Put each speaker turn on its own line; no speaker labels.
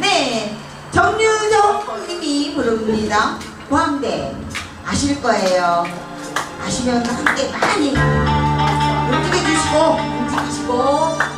네, 정유정 님이 부릅니다. 광대 아실 거예요. 아시면 함께 많이 움직여 주시고 움직이시고